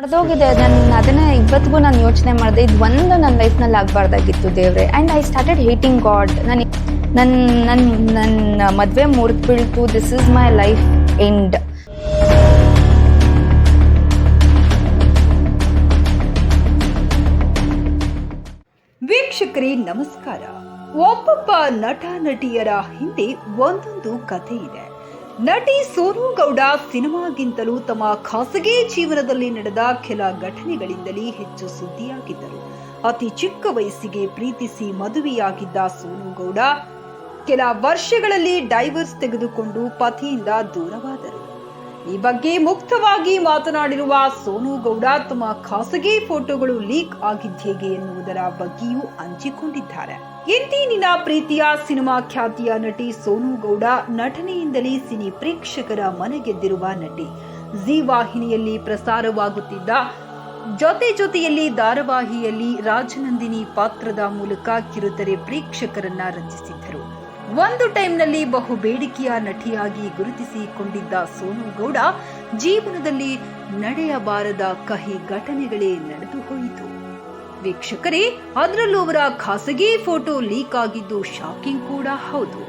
ನಡೆದೋಗಿದೆ. ನಾನು ಅದನ್ನ ಇವತ್ತಿಗೂ ನಾನು ಯೋಚನೆ ಮಾಡಿದೆ. ಇದು ಒಂದು ನನ್ನ ಲೈಫ್ನಲ್ಲಿ ಆಗಬಾರ್ದಾಗಿತ್ತು ದೇವ್ರೆ. And I started hating God ನಾನು ನನ್ನ ನನ್ನ ನನ್ನ ಮದುವೆ ಮುರಿದು ಬೀಳ್ತು this is my life end ವೀಕ್ಷಕರೇ, ನಮಸ್ಕಾರ. ಒಬ್ಬೊಬ್ಬ ನಟ ನಟಿಯರ ಹಿಂದೆ ಒಂದೊಂದು ಕಥೆ ಇದೆ. ನಟಿ ಸೋನು ಗೌಡ ಸಿನಿಮಾಗಿಂತಲೂ ತಮ್ಮ ಖಾಸಗಿ ಜೀವನದಲ್ಲಿ ನಡೆದ ಕೆಲ ಘಟನೆಗಳಿಂದಲೇ ಹೆಚ್ಚು ಸುದ್ದಿಯಾಗಿದ್ದರು. ಅತಿ ಚಿಕ್ಕ ವಯಸ್ಸಿಗೆ ಪ್ರೀತಿಸಿ ಮದುವೆಯಾಗಿದ್ದ ಸೋನು ಗೌಡ ಕೆಲ ವರ್ಷಗಳಲ್ಲಿ ಡೈವರ್ಸ್ ತೆಗೆದುಕೊಂಡು ಪತಿಯಿಂದ ದೂರವಾದರು ಈ ಬಗ್ಗೆ ಮುಕ್ತವಾಗಿ ಮಾತನಾಡಿರುವ ಸೋನು ಗೌಡ ತಮ್ಮ ಖಾಸಗಿ ಫೋಟೋಗಳು ಲೀಕ್ ಆಗಿದ್ದೇಗೆ ಎನ್ನುವುದರ ಬಗ್ಗೆಯೂ ಹಂಚಿಕೊಂಡಿದ್ದಾರೆ. ಎಂದಿನ ಪ್ರೀತಿಯ ಸಿನಿಮಾ ಖ್ಯಾತಿಯ ನಟಿ ಸೋನು ಗೌಡ ನಟನೆಯಿಂದಲೇ ಸಿನಿ ಪ್ರೇಕ್ಷಕರ ಮನಗೆದ್ದಿರುವ ನಟಿ. ಜಿ ವಾಹಿನಿಯಲ್ಲಿ ಪ್ರಸಾರವಾಗುತ್ತಿದ್ದ ಜೊತೆ ಜೊತೆಯಲ್ಲಿ ಧಾರಾವಾಹಿಯಲ್ಲಿ ರಾಜನಂದಿನಿ ಪಾತ್ರದ ಮೂಲಕ ಕಿರುತೆರೆ ಪ್ರೇಕ್ಷಕರನ್ನ ರಂಜಿಸಿದ್ದರು. ಒಂದು ಟೈಮ್ನಲ್ಲಿ ಬಹು ಬೇಡಿಕೆಯ ನಟಿಯಾಗಿ ಗುರುತಿಸಿಕೊಂಡಿದ್ದ ಸೋನು ಗೌಡ ಜೀವನದಲ್ಲಿ ನಡೆಯಬಾರದ ಕಹಿ ಘಟನೆಗಳೇ ನಡೆದು ಹೋಯಿತು. ವೀಕ್ಷಕರೇ, ಅದರಲ್ಲೂ ಅವರ ಖಾಸಗಿ ಫೋಟೋ ಲೀಕ್ ಆಗಿದ್ದು ಶಾಕಿಂಗ್ ಕೂಡ ಹೌದು.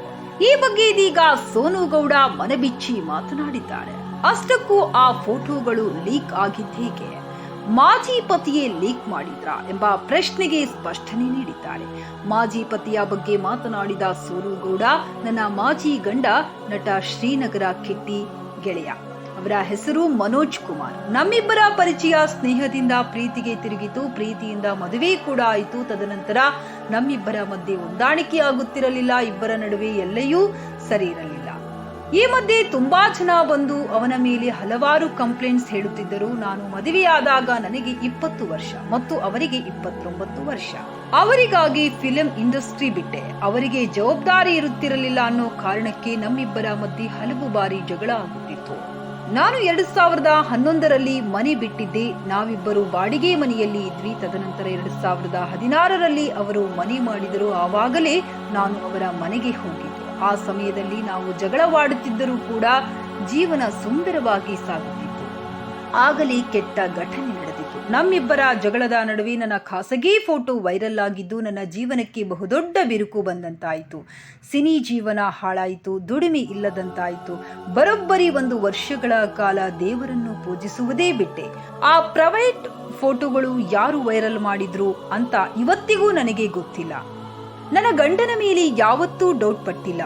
ಈ ಬಗ್ಗೆ ಇದೀಗ ಸೋನು ಗೌಡ ಮನಬಿಚ್ಚಿ ಮಾತನಾಡಿದ್ದಾರೆ. ಅಷ್ಟಕ್ಕೂ ಆ ಫೋಟೋಗಳು ಲೀಕ್ ಆಗಿದ್ದೇಗೆ ಮಾಜಿ ಪತಿಯೇ ಲೀಕ್ ಮಾಡಿದ್ರಾ ಎಂಬ ಪ್ರಶ್ನೆಗೆ ಸ್ಪಷ್ಟನೆ ನೀಡಿದ್ದಾರೆ. ಮಾಜಿ ಪತಿಯ ಬಗ್ಗೆ ಮಾತನಾಡಿದ ಸೋನು ಗೌಡ ನನ್ನ ಮಾಜಿ ಗಂಡ ನಟ ಶ್ರೀನಗರ ಕಿಟ್ಟಿ ಗೆಳೆಯ. ಅವರ ಹೆಸರು ಮನೋಜ್ ಕುಮಾರ್. ನಮ್ಮಿಬ್ಬರ ಪರಿಚಯ ಸ್ನೇಹದಿಂದ ಪ್ರೀತಿಗೆ ತಿರುಗಿತು. ಪ್ರೀತಿಯಿಂದ ಮದುವೆ ಕೂಡ ಆಯಿತು. ತದನಂತರ ನಮ್ಮಿಬ್ಬರ ಮಧ್ಯೆ ಹೊಂದಾಣಿಕೆ ಆಗುತ್ತಿರಲಿಲ್ಲ. ಇಬ್ಬರ ನಡುವೆ ಎಲ್ಲೆಯೂ ಸರಿ ಇರಲಿಲ್ಲ ಈ ಮಧ್ಯೆ ತುಂಬಾ ಜನ ಬಂದು ಅವನ ಮೇಲೆ ಹಲವಾರು ಕಂಪ್ಲೇಂಟ್ಸ್ ಹೇಳುತ್ತಿದ್ದರು. ನಾನು ಮದುವೆಯಾದಾಗ ನನಗೆ ಇಪ್ಪತ್ತು ವರ್ಷ ಮತ್ತು ಅವರಿಗೆ ಇಪ್ಪತ್ತೊಂಬತ್ತು ವರ್ಷ. ಅವರಿಗಾಗಿ ಫಿಲಂ ಇಂಡಸ್ಟ್ರಿ ಬಿಟ್ಟೆ. ಅವರಿಗೆ ಜವಾಬ್ದಾರಿ ಇರುತ್ತಿರಲಿಲ್ಲ ಅನ್ನೋ ಕಾರಣಕ್ಕೆ ನಮ್ಮಿಬ್ಬರ ಮಧ್ಯೆ ಹಲವು ಬಾರಿ ಜಗಳ ಆಗುತ್ತಿತ್ತು. ನಾನು ಎರಡ್ ಸಾವಿರದ ಹನ್ನೊಂದರಲ್ಲಿ ಮನೆ ಬಿಟ್ಟಿದ್ದೆ. ನಾವಿಬ್ಬರು ಬಾಡಿಗೆ ಮನೆಯಲ್ಲಿ ಇದ್ವಿ. ತದನಂತರ ಎರಡ್ ಸಾವಿರದ ಹದಿನಾರರಲ್ಲಿ ಅವರು ಮನೆ ಮಾಡಿದರು. ಆವಾಗಲೇ ನಾನು ಅವರ ಮನೆಗೆ ಹೋಗಿದ್ದೆ. ಆ ಸಮಯದಲ್ಲಿ ನಾವು ಜಗಳವಾಡುತ್ತಿದ್ದರೂ ಕೂಡ ಜೀವನ ಸುಂದರವಾಗಿ ಸಾಗುತ್ತಿತ್ತು. ಆಗಲೇ ಕೆಟ್ಟ ಘಟನೆ ನಡೆದಿತ್ತು. ನಮ್ಮಿಬ್ಬರ ಜಗಳದ ನಡುವೆ ನನ್ನ ಖಾಸಗಿ ಫೋಟೋ ವೈರಲ್ ಆಗಿದ್ದು ನನ್ನ ಜೀವನಕ್ಕೆ ಬಹುದೊಡ್ಡ ಬಿರುಕು ಬಂದಂತಾಯಿತು. ಸಿನಿ ಜೀವನ ಹಾಳಾಯಿತು, ದುಡಿಮೆ ಇಲ್ಲದಂತಾಯಿತು. ಬರೋಬ್ಬರಿ ಒಂದು ವರ್ಷಗಳ ಕಾಲ ದೇವರನ್ನು ಪೂಜಿಸುವುದೇ ಬಿಟ್ಟೆ. ಆ ಪ್ರೈವೇಟ್ ಫೋಟೋಗಳು ಯಾರು ವೈರಲ್ ಮಾಡಿದ್ರು ಅಂತ ಇವತ್ತಿಗೂ ನನಗೆ ಗೊತ್ತಿಲ್ಲ. ನನ್ನ ಗಂಡನ ಮೇಲೆ ಯಾವತ್ತೂ ಡೌಟ್ ಪಟ್ಟಿಲ್ಲ.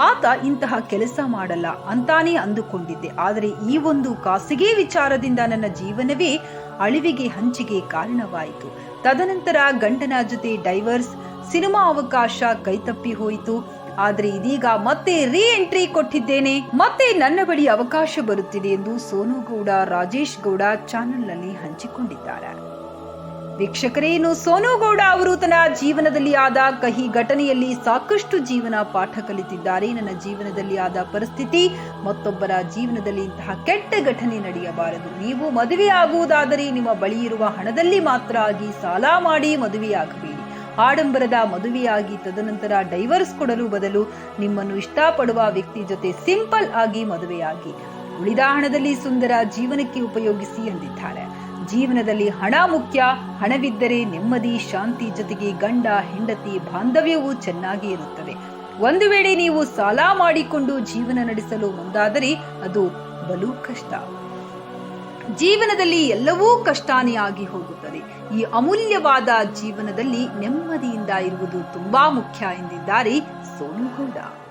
ಆತ ಇಂತಹ ಕೆಲಸ ಮಾಡಲ್ಲ ಅಂತಾನೇ ಅಂದುಕೊಂಡಿದ್ದೆ. ಆದರೆ ಈ ಒಂದು ಖಾಸಗಿ ವಿಚಾರದಿಂದ ನನ್ನ ಜೀವನವೇ ಅಳಿವಿಗೆ ಹಂಚಿಗೆ ಕಾರಣವಾಯಿತು. ತದನಂತರ ಗಂಡನ ಜೊತೆ ಡೈವರ್ಸ್, ಸಿನಿಮಾ ಅವಕಾಶ ಕೈತಪ್ಪಿ ಹೋಯಿತು. ಆದರೆ ಇದೀಗ ಮತ್ತೆ ರೀ ಎಂಟ್ರಿ ಕೊಟ್ಟಿದ್ದೇನೆ. ಮತ್ತೆ ನನ್ನ ಬಳಿ ಅವಕಾಶ ಬರುತ್ತಿದೆ ಎಂದು ಸೋನು ಗೌಡ ರಾಜೇಶ್ ಗೌಡ ಚಾನೆಲ್ನಲ್ಲಿ ಹಂಚಿಕೊಂಡಿದ್ದಾರೆ. ವೀಕ್ಷಕರೇನು ಸೋನುಗೌಡ ಅವರು ತನ್ನ ಜೀವನದಲ್ಲಿ ಆದ ಕಹಿ ಘಟನೆಯಲ್ಲಿ ಸಾಕಷ್ಟು ಜೀವನ ಪಾಠ ಕಲಿತಿದ್ದಾರೆ. ನನ್ನ ಜೀವನದಲ್ಲಿ ಆದ ಪರಿಸ್ಥಿತಿ, ಮತ್ತೊಬ್ಬರ ಜೀವನದಲ್ಲಿ ಇಂತಹ ಕೆಟ್ಟ ಘಟನೆ ನಡೆಯಬಾರದು. ನೀವು ಮದುವೆ ಆಗುವುದಾದರೆ ನಿಮ್ಮ ಬಳಿ ಇರುವ ಹಣದಲ್ಲಿ ಮಾತ್ರ ಆಗಿ ಸಾಲ ಮಾಡಿ ಮದುವೆಯಾಗಬೇಡಿ. ಆಡಂಬರದ ಮದುವೆಯಾಗಿ ತದನಂತರ ಡೈವರ್ಸ್ ಕೊಡಲು ಬದಲು ನಿಮ್ಮನ್ನು ಇಷ್ಟಪಡುವ ವ್ಯಕ್ತಿ ಜೊತೆ ಸಿಂಪಲ್ ಆಗಿ ಮದುವೆಯಾಗಿ ಉಳಿದ ಹಣದಲ್ಲಿ ಸುಂದರ ಜೀವನಕ್ಕೆ ಉಪಯೋಗಿಸಿ ಎಂದಿದ್ದಾರೆ. ಜೀವನದಲ್ಲಿ ಹಣ ಮುಖ್ಯ, ಹಣವಿದ್ದರೆ ನೆಮ್ಮದಿ, ಶಾಂತಿ ಜೊತೆಗೆ ಗಂಡ, ಹೆಂಡತಿ ಬಾಂಧವ್ಯವೂ ಚೆನ್ನಾಗಿ ಇರುತ್ತದೆ. ಒಂದು ವೇಳೆ ನೀವು ಸಾಲ ಮಾಡಿಕೊಂಡು ಜೀವನ ನಡೆಸಲು ಮುಂದಾದರೆ ಅದು ಬಲು ಕಷ್ಟ. ಜೀವನದಲ್ಲಿ ಎಲ್ಲವೂ ಕಷ್ಟಾನೇ ಆಗಿ ಹೋಗುತ್ತದೆ. ಈ ಅಮೂಲ್ಯವಾದ ಜೀವನದಲ್ಲಿ ನೆಮ್ಮದಿಯಿಂದ ಇರುವುದು ತುಂಬಾ ಮುಖ್ಯ ಎಂದಿದ್ದಾರೆ ಸೋನು ಗೌಡ